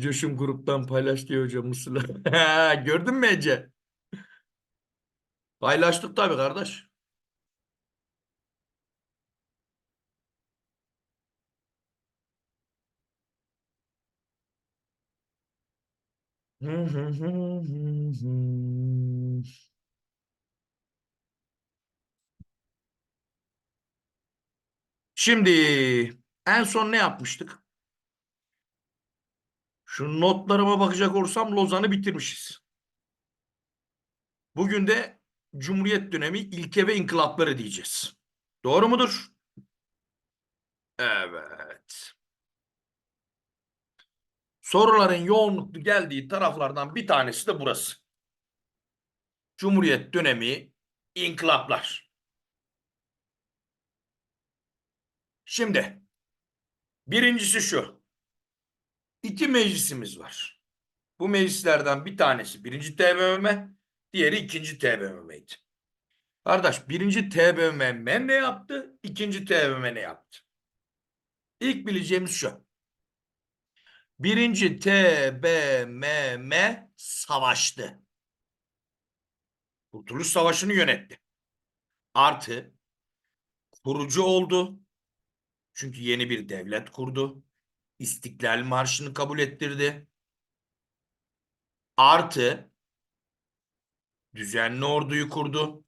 Coşum gruptan paylaş diyor hocam Mustafa. Gördün mü Ece? Paylaştık tabii kardeş. Şimdi en son ne yapmıştık? Şu notlarıma bakacak olursam Lozan'ı bitirmişiz. Bugün de Cumhuriyet dönemi ilke ve inkılapları diyeceğiz. Doğru mudur? Evet. Soruların yoğunluklu geldiği taraflardan bir tanesi de burası. Cumhuriyet dönemi inkılaplar. Şimdi birincisi şu. İki meclisimiz var. Bu meclislerden bir tanesi birinci TBMM, diğeri ikinci TBMM'ydi. Kardeş birinci TBMM ne yaptı? İkinci TBMM ne yaptı? İlk bileceğimiz şu. Birinci TBMM savaştı. Kurtuluş Savaşı'nı yönetti. Artı kurucu oldu. Çünkü yeni bir devlet kurdu. İstiklal Marşı'nı kabul ettirdi. Artı düzenli orduyu kurdu.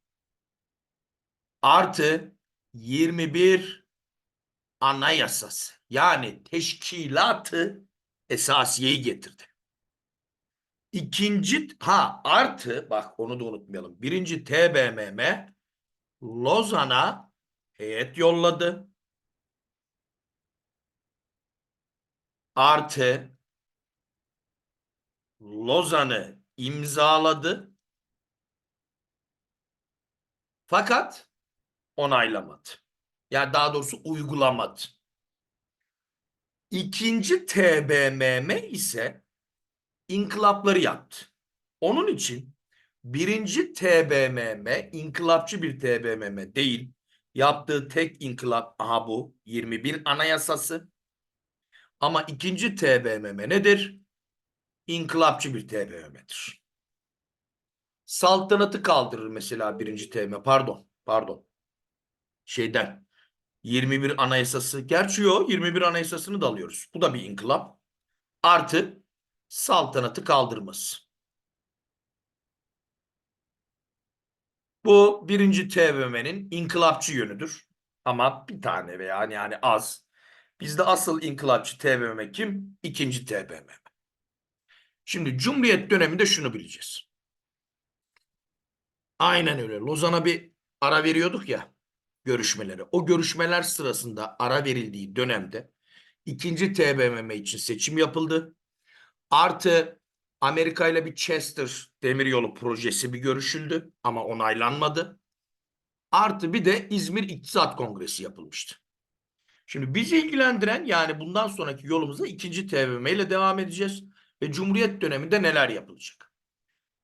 Artı 21 anayasası yani teşkilatı esasiyeyi getirdi. İkinci ha artı bak onu da unutmayalım. Birinci TBMM Lozan'a heyet yolladı. Artı Lozan'ı imzaladı. Fakat onaylamadı. Yani daha doğrusu uygulamadı. İkinci TBMM ise inkılapları yaptı. Onun için birinci TBMM inkılapçı bir TBMM değil. Yaptığı tek inkılap aha bu 21 Anayasası. Ama ikinci TBMM nedir? İnkılapçı bir TBMM'dir. Saltanatı kaldırır mesela birinci TBMM. Pardon, pardon. Şeyden 21 Anayasası. Gerçi yok 21 Anayasasını da alıyoruz. Bu da bir inkılap. Artı saltanatı kaldırması. Bu birinci TBMM'nin inkılapçı yönüdür. Ama bir tane veya yani az. Bizde asıl inkılapçı TBMM kim? İkinci TBMM. Şimdi Cumhuriyet döneminde şunu bileceğiz. Aynen öyle. Lozan'a bir ara veriyorduk ya görüşmeleri. O görüşmeler sırasında ara verildiği dönemde ikinci TBMM için seçim yapıldı. Artı Amerika ile bir Chester demiryolu projesi bir görüşüldü ama onaylanmadı. Artı bir de İzmir İktisat Kongresi yapılmıştı. Şimdi bizi ilgilendiren yani bundan sonraki yolumuzda ikinci TBMM ile devam edeceğiz ve Cumhuriyet döneminde neler yapılacak?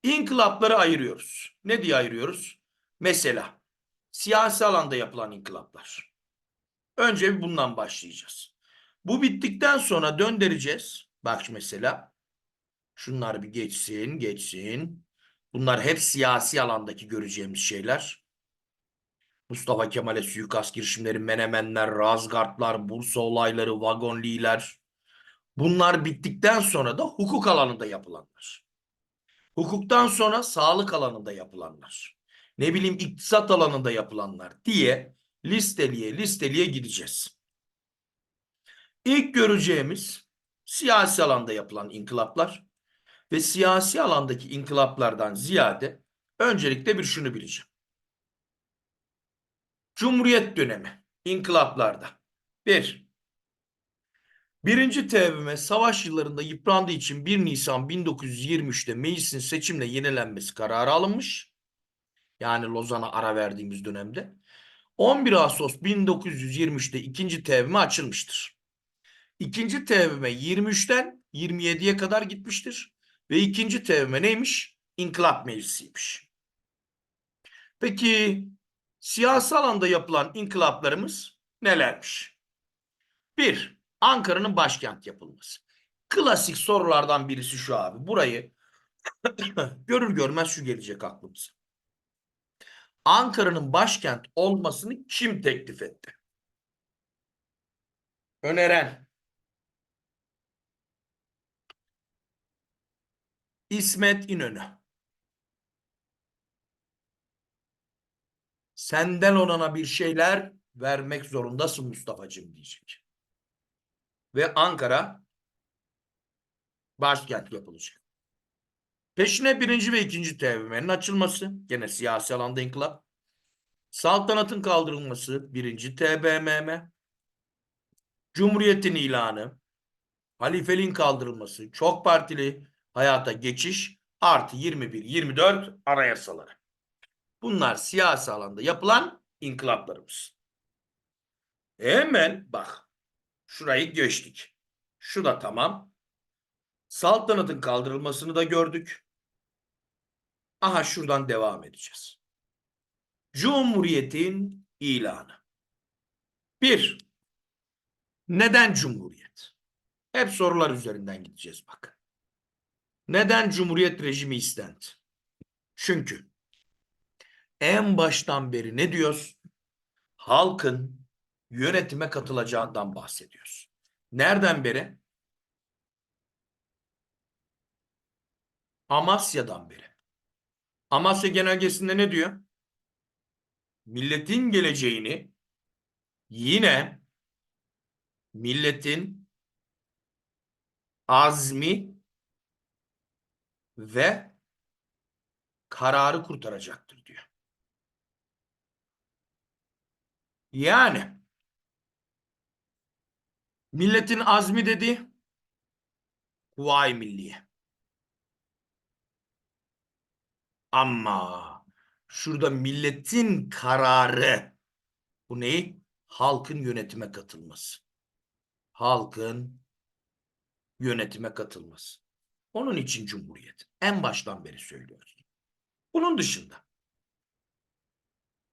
İnkılapları ayırıyoruz. Ne diye ayırıyoruz? Mesela siyasi alanda yapılan inkılaplar. Önce bir bundan başlayacağız. Bu bittikten sonra döndüreceğiz. Bak mesela şunlar bir geçsin, geçsin. Bunlar hep siyasi alandaki göreceğimiz şeyler. Mustafa Kemal'e suikast girişimleri, Menemenler, Razgardlar, Bursa olayları, Vagonliler. Bunlar bittikten sonra da hukuk alanında yapılanlar. Hukuktan sonra sağlık alanında yapılanlar. Ne bileyim iktisat alanında yapılanlar diye listeliye listeliye gideceğiz. İlk göreceğimiz siyasi alanda yapılan inkılaplar ve siyasi alandaki inkılaplardan ziyade öncelikle bir şunu bileceğim. Cumhuriyet dönemi inkılaplarda. Bir, birinci TBMM savaş yıllarında yıprandığı için 1 Nisan 1923'te meclisin seçimle yenilenmesi kararı alınmış. Yani Lozan'a ara verdiğimiz dönemde. 11 Ağustos 1923'te ikinci TBMM açılmıştır. İkinci TBMM 23'ten 27'ye kadar gitmiştir. Ve ikinci TBMM neymiş? İnkılap Meclisi'ymiş. Peki siyasi alanda yapılan inkılaplarımız nelermiş? Bir, Ankara'nın başkent yapılması. Klasik sorulardan birisi şu abi. Burayı görür görmez şu gelecek aklımıza. Ankara'nın başkent olmasını kim teklif etti? Öneren. İsmet İnönü. Senden onana bir şeyler vermek zorundasın Mustafa'cığım diyecek. Ve Ankara başkent yapılacak. Peşine birinci ve ikinci TBMM'nin açılması. Gene siyasi alanda inkılap. Saltanatın kaldırılması. Birinci TBMM. Cumhuriyetin ilanı. Halifeliğin kaldırılması. Çok partili hayata geçiş. Artı 21-24 anayasaları. Bunlar siyasi alanda yapılan inkılaplarımız. Hemen bak. Şurayı geçtik. Şu da tamam. Saltanatın kaldırılmasını da gördük. Aha şuradan devam edeceğiz. Cumhuriyetin ilanı. Bir, neden cumhuriyet? Hep sorular üzerinden gideceğiz bak. Neden cumhuriyet rejimi istendi? Çünkü en baştan beri ne diyoruz? Halkın yönetime katılacağından bahsediyoruz. Nereden beri? Amasya'dan beri. Amasya Genelgesi'nde ne diyor? Milletin geleceğini yine milletin azmi ve kararı kurtaracaktır diyor. Yani milletin azmi dedi Kuvayi Milliye. Ama şurada milletin kararı bu neyi? Halkın yönetime katılması. Halkın yönetime katılması. Onun için cumhuriyet. En baştan beri söylüyoruz. Bunun dışında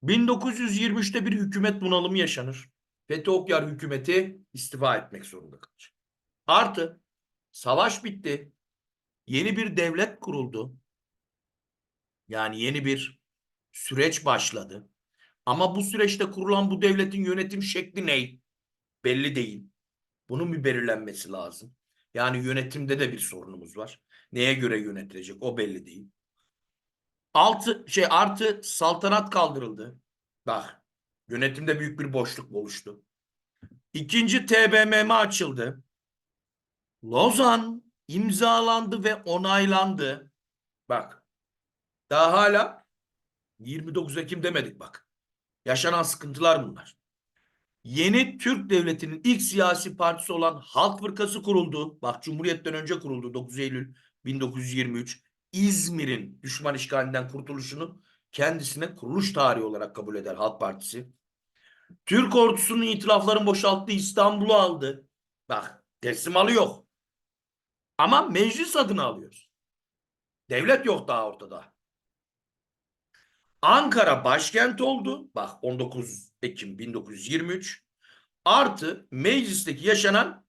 1923'te bir hükümet bunalımı yaşanır. Fethi Okyar hükümeti istifa etmek zorunda kalacak. Artı savaş bitti. Yeni bir devlet kuruldu. Yani yeni bir süreç başladı. Ama bu süreçte kurulan bu devletin yönetim şekli ne? Belli değil. Bunun bir belirlenmesi lazım. Yani yönetimde de bir sorunumuz var. Neye göre yönetilecek o belli değil. Altı şey artı saltanat kaldırıldı. Bak yönetimde büyük bir boşluk oluştu. İkinci TBMM açıldı. Lozan imzalandı ve onaylandı. Bak daha hala 29 Ekim demedik bak. Yaşanan sıkıntılar bunlar. Yeni Türk Devleti'nin ilk siyasi partisi olan Halk Fırkası kuruldu. Bak Cumhuriyet'ten önce kuruldu 9 Eylül 1923. İzmir'in düşman işgalinden kurtuluşunu kendisine kuruluş tarihi olarak kabul eder Halk Partisi. Türk ordusunun itilafların boşalttığı İstanbul'u aldı. Bak teslim alıyor. Ama meclis adını alıyoruz. Devlet yok daha ortada. Ankara başkent oldu. Bak 19 Ekim 1923. Artı meclisteki yaşanan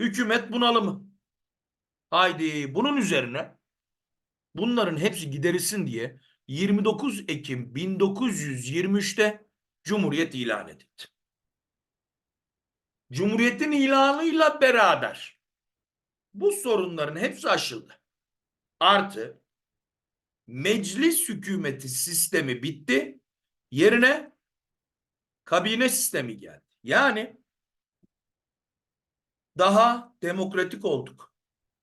hükümet bunalımı. Haydi bunun üzerine bunların hepsi giderilsin diye 29 Ekim 1923'te Cumhuriyet ilan edildi. Cumhuriyetin ilanıyla beraber bu sorunların hepsi aşıldı. Artı meclis hükümeti sistemi bitti. Yerine kabine sistemi geldi. Yani daha demokratik olduk.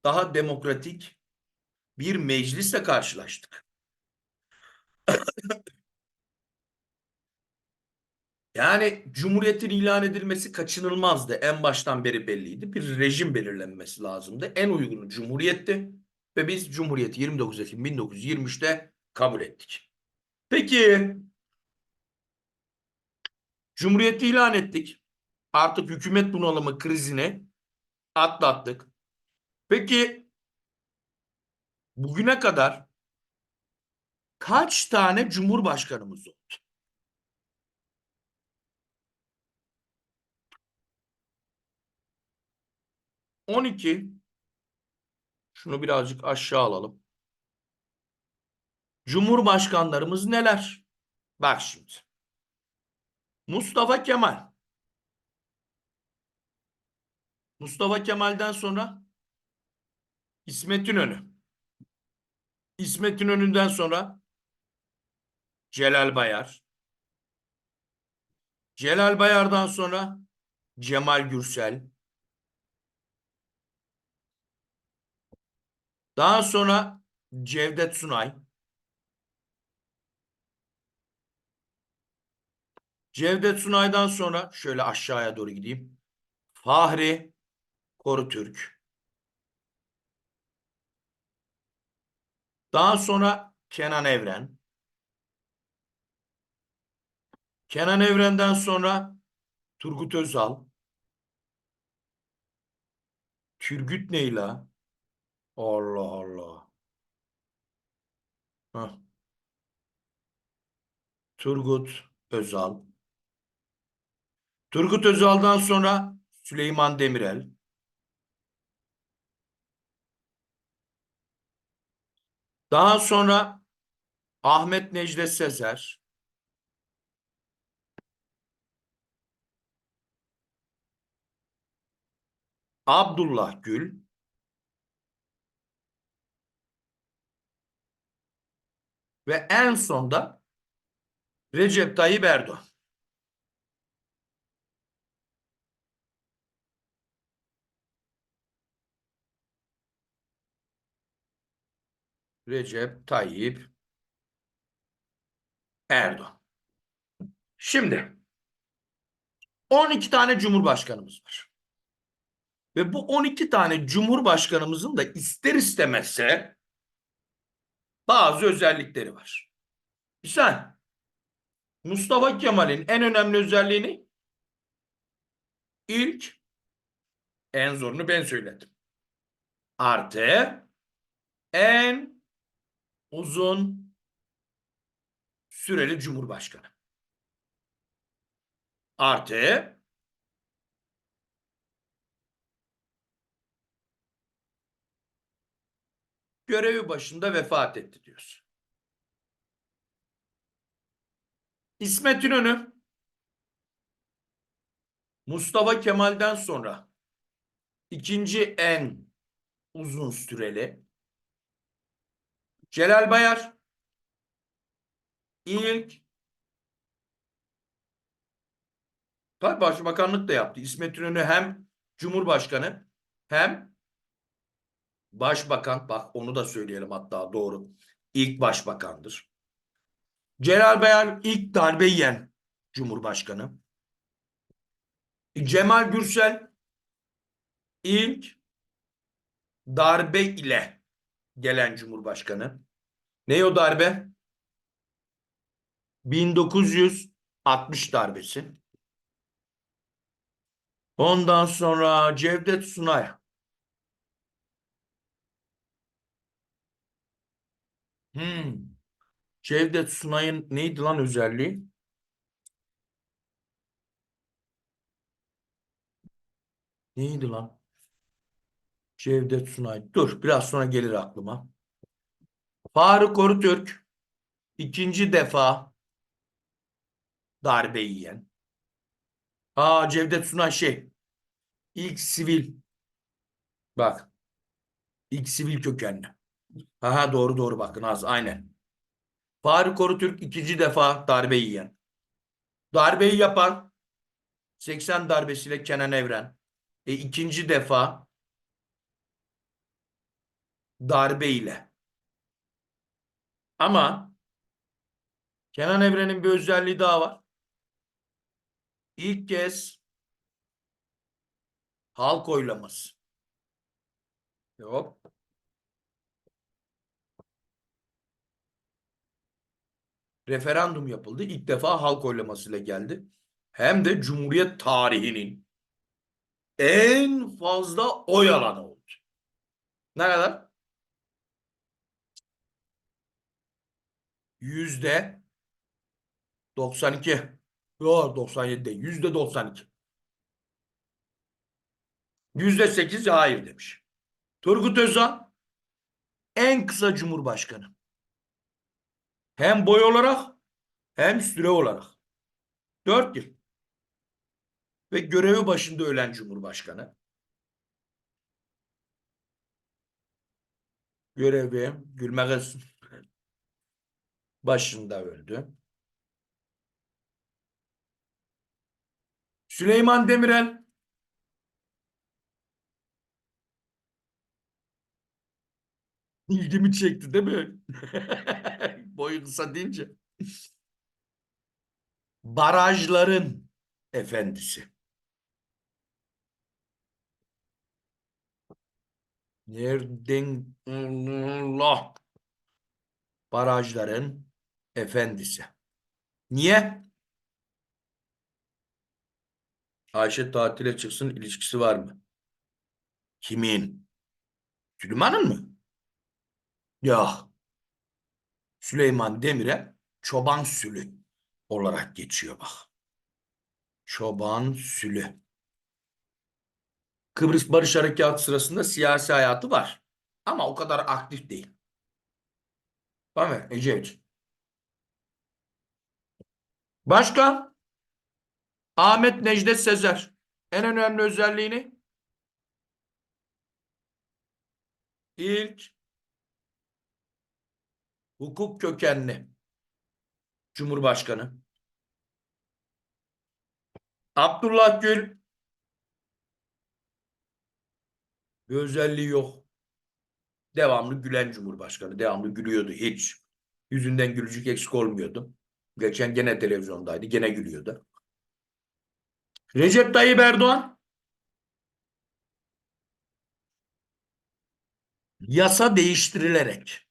Daha demokratik bir meclisle karşılaştık. Yani cumhuriyetin ilan edilmesi kaçınılmazdı. En baştan beri belliydi. Bir rejim belirlenmesi lazımdı. En uygunu cumhuriyetti. Ve biz Cumhuriyeti 29 Ekim 1923'te kabul ettik. Peki Cumhuriyeti ilan ettik. Artık hükümet bunalımı krizini atlattık. Peki bugüne kadar kaç tane cumhurbaşkanımız oldu? On iki, Şunu birazcık aşağı alalım. Cumhurbaşkanlarımız neler? Bak şimdi. Mustafa Kemal. Mustafa Kemal'den sonra İsmet İnönü. İsmet İnönü'nden sonra Celal Bayar. Celal Bayar'dan sonra Cemal Gürsel. Daha sonra Cevdet Sunay. Cevdet Sunay'dan sonra şöyle aşağıya doğru gideyim. Fahri Korutürk. Daha sonra Kenan Evren. Kenan Evren'den sonra Turgut Özal. Turgut ne la? Allah Allah. Hah. Turgut Özal. Turgut Özal'dan sonra Süleyman Demirel. Daha sonra Ahmet Necdet Sezer. Abdullah Gül. Ve en sonda Recep Tayyip Erdoğan. Recep Tayyip Erdoğan. Şimdi 12 tane cumhurbaşkanımız var. Ve bu 12 tane cumhurbaşkanımızın da ister istemezse bazı özellikleri var. Sen Mustafa Kemal'in en önemli özelliğini ilk en zorunu ben söyledim. Artı en uzun süreli cumhurbaşkanı. Artı görevi başında vefat etti diyorsun. İsmet İnönü Mustafa Kemal'den sonra ikinci en uzun süreli Celal Bayar ilk tabii başbakanlık da yaptı. İsmet İnönü hem Cumhurbaşkanı hem Başbakan bak onu da söyleyelim hatta doğru. İlk başbakandır. Celal Bayar ilk darbe yiyen Cumhurbaşkanı. Cemal Gürsel ilk darbe ile gelen Cumhurbaşkanı. Ne o darbe? 1960 darbesi. Ondan sonra Cevdet Sunay. Hmm. Cevdet Sunay'ın neydi lan özelliği? Neydi lan? Cevdet Sunay. Dur biraz sonra gelir aklıma. Faruk Korutürk ikinci defa darbe yiyen. Aa Cevdet Sunay şey ilk sivil bak ilk sivil kökenli. Aha doğru doğru bakın az aynen. Faruk Korutürk ikinci defa darbe yiyen. Darbeyi yapan 80 darbesiyle Kenan Evren. E, ikinci defa darbe ile. Ama Kenan Evren'in bir özelliği daha var. İlk kez halk oylaması. Yok. referandum yapıldı. İlk defa halk oylamasıyla geldi. Hem de Cumhuriyet tarihinin en fazla oy alanı oldu. Ne kadar? Yüzde 92. Yok 97 değil. Yüzde 92. Yüzde 8 hayır demiş. Turgut Özal en kısa cumhurbaşkanı. Hem boy olarak hem süre olarak. Dört yıl. Ve görevi başında ölen cumhurbaşkanı. Görevi gülme kız başında öldü. Süleyman Demirel ilgimi çekti değil mi? Boyu kısa deyince. Barajların efendisi. Nereden Allah barajların efendisi. Niye? Ayşe tatile çıksın ilişkisi var mı? Kimin? Süleyman'ın mı? Yok. Süleyman Demirel çoban sülü olarak geçiyor bak. Çoban sülü. Kıbrıs Barış Harekatı sırasında siyasi hayatı var. Ama o kadar aktif değil. Değil mi Ecevit? Başka? Ahmet Necdet Sezer. En önemli özelliğini? İlk hukuk kökenli Cumhurbaşkanı. Abdullah Gül bir özelliği yok. Devamlı gülen Cumhurbaşkanı. Devamlı gülüyordu hiç. Yüzünden gülücük eksik olmuyordu. Geçen gene televizyondaydı. Gene gülüyordu. Recep Tayyip Erdoğan yasa değiştirilerek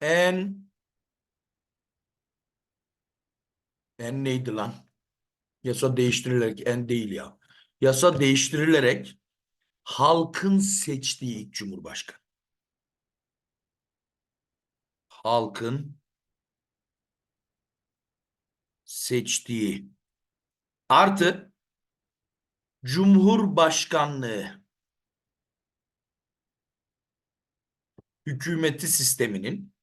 en en neydi lan? Yasa değiştirilerek en değil ya. Yasa değiştirilerek halkın seçtiği ilk cumhurbaşkanı. Halkın seçtiği artı cumhurbaşkanlığı hükümeti sisteminin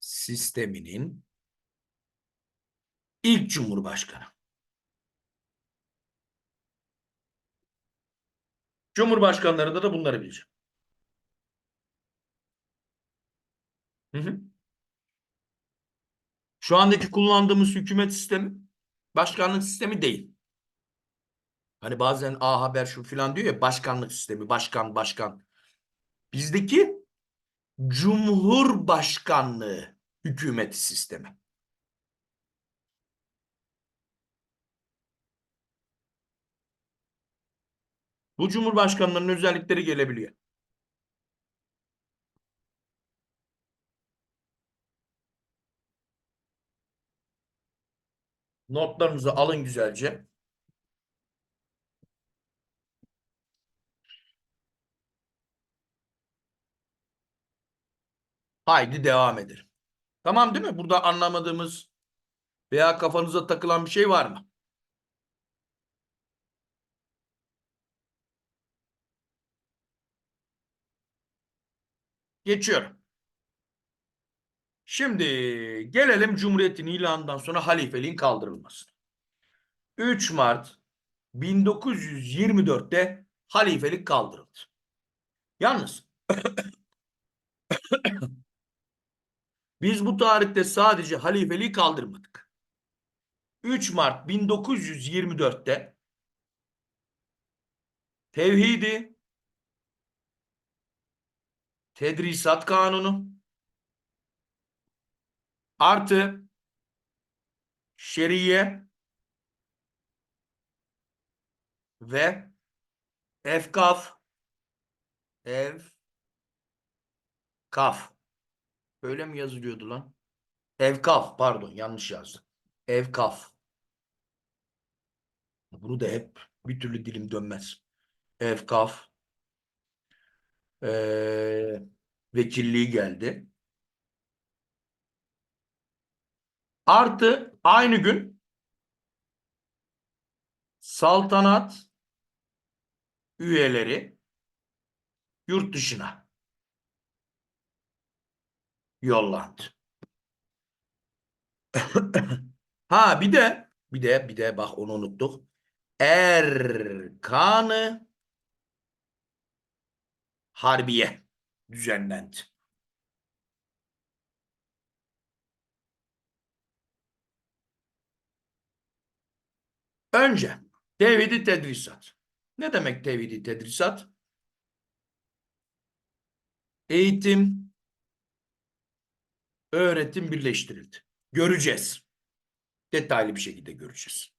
sisteminin ilk cumhurbaşkanı. Cumhurbaşkanlarında da bunları bilecek. Hı hı. Şu andaki kullandığımız hükümet sistemi başkanlık sistemi değil. Hani bazen A Haber şu filan diyor ya başkanlık sistemi, başkan, başkan. Bizdeki Cumhurbaşkanlığı hükümeti sistemi. Bu cumhurbaşkanlarının özellikleri gelebiliyor. Notlarınızı alın güzelce. Haydi devam edelim. Tamam değil mi? Burada anlamadığımız veya kafanıza takılan bir şey var mı? Geçiyorum. Şimdi gelelim Cumhuriyet'in ilanından sonra halifeliğin kaldırılması. 3 Mart 1924'te halifelik kaldırıldı. Yalnız biz bu tarihte sadece halifeliği kaldırmadık. 3 Mart 1924'te tevhidi, tedrisat kanunu artı şeriye ve efkaf ev kaf öyle mi yazılıyordu lan? Evkaf pardon yanlış yazdım. Evkaf. Bunu da hep bir türlü dilim dönmez. Evkaf ee, vekilliği geldi. Artı aynı gün saltanat üyeleri yurt dışına yollandı. ha bir de bir de bir de bak onu unuttuk. Erkanı Harbiye düzenlendi. Önce tevhidi tedrisat. Ne demek tevhidi tedrisat? Eğitim, öğretim birleştirildi. Göreceğiz. Detaylı bir şekilde göreceğiz.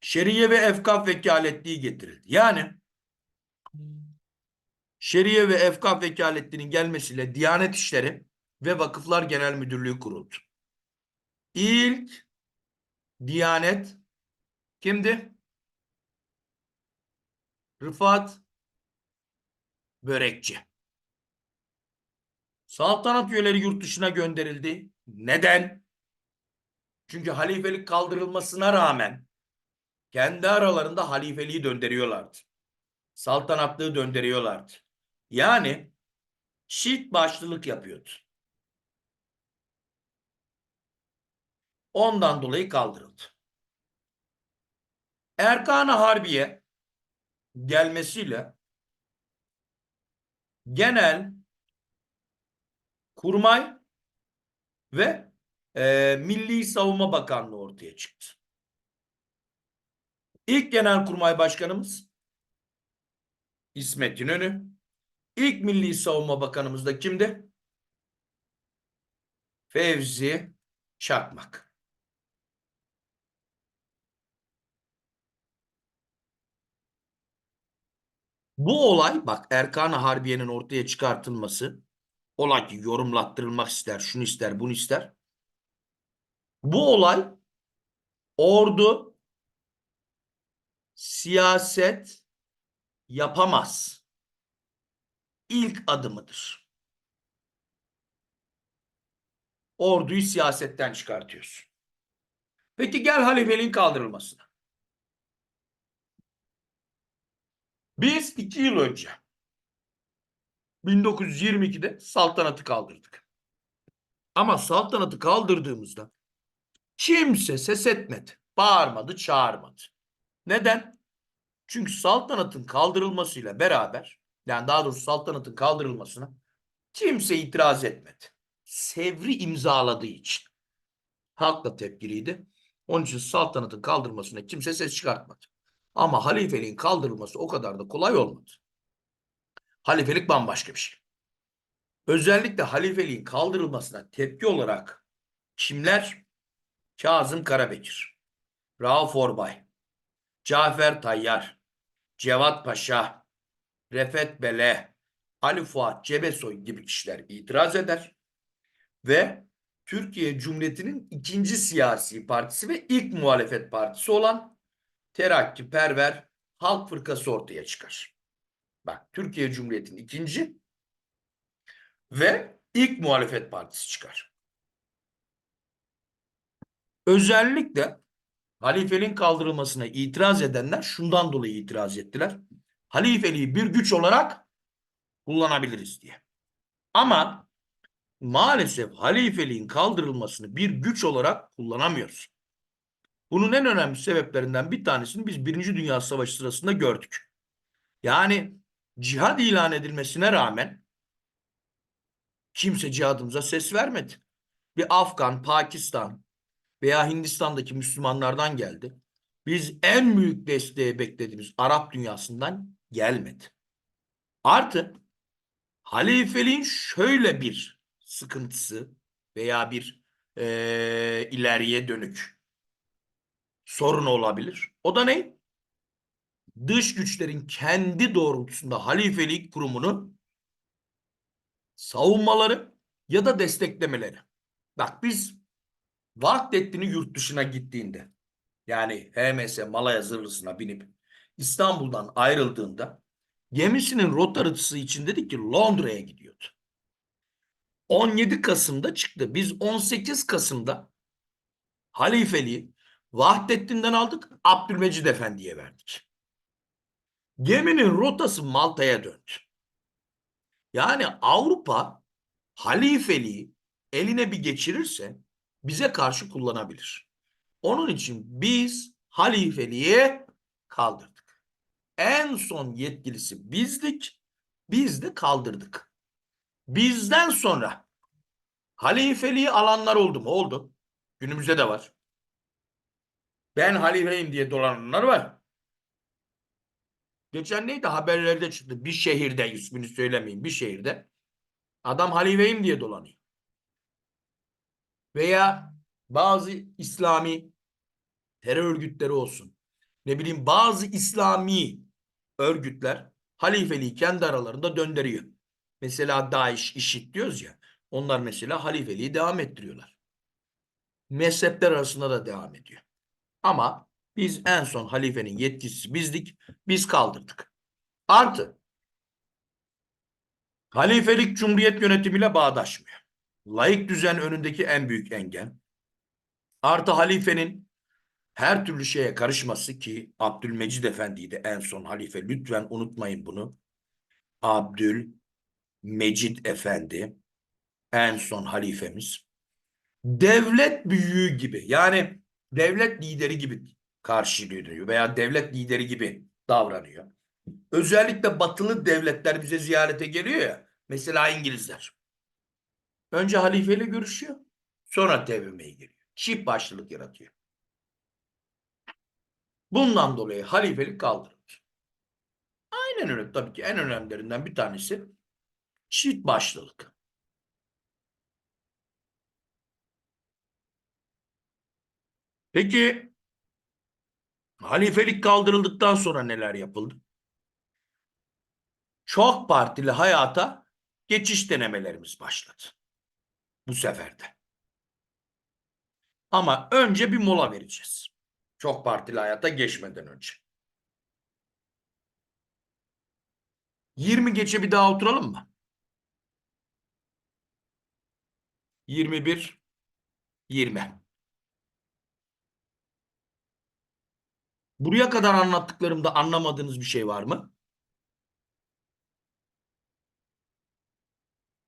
Şeriye ve efkaf vekaletliği getirildi. Yani Şeriye ve efkaf vekaletliğinin gelmesiyle Diyanet İşleri ve Vakıflar Genel Müdürlüğü kuruldu. İlk Diyanet kimdi? Rıfat Börekçi. Saltanat üyeleri yurt dışına gönderildi. Neden? Çünkü halifelik kaldırılmasına rağmen kendi aralarında halifeliği döndürüyorlardı. Saltanatlığı döndürüyorlardı. Yani çift başlılık yapıyordu. Ondan dolayı kaldırıldı. Erkan-ı Harbiye gelmesiyle genel kurmay ve e, Milli Savunma Bakanlığı ortaya çıktı. İlk Genelkurmay Başkanımız İsmet İnönü. İlk Milli Savunma Bakanımız da kimdi? Fevzi Çakmak. Bu olay bak Erkan Harbiye'nin ortaya çıkartılması olay ki yorumlattırılmak ister, şunu ister, bunu ister. Bu olay ordu siyaset yapamaz. İlk adımıdır. Orduyu siyasetten çıkartıyorsun. Peki gel halifeliğin kaldırılmasına. Biz iki yıl önce 1922'de saltanatı kaldırdık. Ama saltanatı kaldırdığımızda kimse ses etmedi. Bağırmadı, çağırmadı. Neden? Çünkü saltanatın kaldırılmasıyla beraber yani daha doğrusu saltanatın kaldırılmasına kimse itiraz etmedi. Sevri imzaladığı için. Halk tepkiliydi. Onun için saltanatın kaldırılmasına kimse ses çıkartmadı. Ama halifeliğin kaldırılması o kadar da kolay olmadı. Halifelik bambaşka bir şey. Özellikle halifeliğin kaldırılmasına tepki olarak kimler? Kazım Karabekir, Rauf Orbay, Cafer Tayyar, Cevat Paşa, Refet Bele, Ali Fuat Cebesoy gibi kişiler itiraz eder ve Türkiye Cumhuriyeti'nin ikinci siyasi partisi ve ilk muhalefet partisi olan Terakkiperver Halk Fırkası ortaya çıkar. Bak Türkiye Cumhuriyeti'nin ikinci ve ilk muhalefet partisi çıkar. Özellikle halifeliğin kaldırılmasına itiraz edenler şundan dolayı itiraz ettiler. Halifeliği bir güç olarak kullanabiliriz diye. Ama maalesef halifeliğin kaldırılmasını bir güç olarak kullanamıyoruz. Bunun en önemli sebeplerinden bir tanesini biz Birinci Dünya Savaşı sırasında gördük. Yani cihad ilan edilmesine rağmen kimse cihadımıza ses vermedi. Bir Afgan, Pakistan veya Hindistan'daki Müslümanlardan geldi. Biz en büyük desteği beklediğimiz Arap dünyasından gelmedi. Artı halifeliğin şöyle bir sıkıntısı veya bir eee, ileriye dönük sorun olabilir. O da ne? Dış güçlerin kendi doğrultusunda halifelik kurumunu savunmaları ya da desteklemeleri. Bak biz Vahdettin'i yurt dışına gittiğinde yani HMS Malaya zırhlısına binip İstanbul'dan ayrıldığında gemisinin rotaratısı için dedi ki Londra'ya gidiyordu. 17 Kasım'da çıktı. Biz 18 Kasım'da halifeliği Vahdettin'den aldık, Abdülmecid Efendi'ye verdik. Geminin rotası Malta'ya döndü. Yani Avrupa halifeliği eline bir geçirirse bize karşı kullanabilir. Onun için biz halifeliği kaldırdık. En son yetkilisi bizdik, biz de kaldırdık. Bizden sonra halifeliği alanlar oldu mu? Oldu. Günümüzde de var. Ben halifeyim diye dolananlar var. Geçen neydi haberlerde çıktı. Bir şehirde ismini söylemeyeyim bir şehirde. Adam halifeyim diye dolanıyor. Veya bazı İslami terör örgütleri olsun. Ne bileyim bazı İslami örgütler halifeliği kendi aralarında döndürüyor. Mesela DAEŞ, IŞİD diyoruz ya. Onlar mesela halifeliği devam ettiriyorlar. Mezhepler arasında da devam ediyor. Ama biz en son halifenin yetkisi bizdik. Biz kaldırdık. Artı halifelik cumhuriyet yönetimiyle bağdaşmıyor. Laik düzen önündeki en büyük engel. Artı halifenin her türlü şeye karışması ki Abdülmecid Efendi'ydi en son halife. Lütfen unutmayın bunu. Abdülmecid Efendi en son halifemiz. Devlet büyüğü gibi yani devlet lideri gibi karşılıyor veya devlet lideri gibi davranıyor. Özellikle batılı devletler bize ziyarete geliyor ya. Mesela İngilizler. Önce halifeyle görüşüyor. Sonra TBMM'ye geliyor. Çift başlılık yaratıyor. Bundan dolayı halifelik kaldırılır. Aynen öyle tabii ki en önemlilerinden bir tanesi çift başlılık. Peki halifelik kaldırıldıktan sonra neler yapıldı? Çok partili hayata geçiş denemelerimiz başladı. Bu sefer de. Ama önce bir mola vereceğiz. Çok partili hayata geçmeden önce. 20 geçe bir daha oturalım mı? 21 20. Buraya kadar anlattıklarımda anlamadığınız bir şey var mı?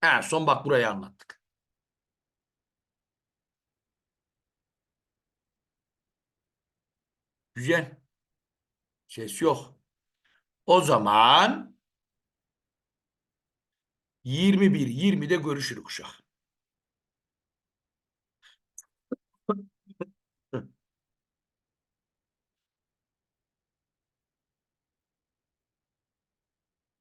En son bak burayı anlattık. Güzel. Ses yok. O zaman 21 20'de görüşürük uşak.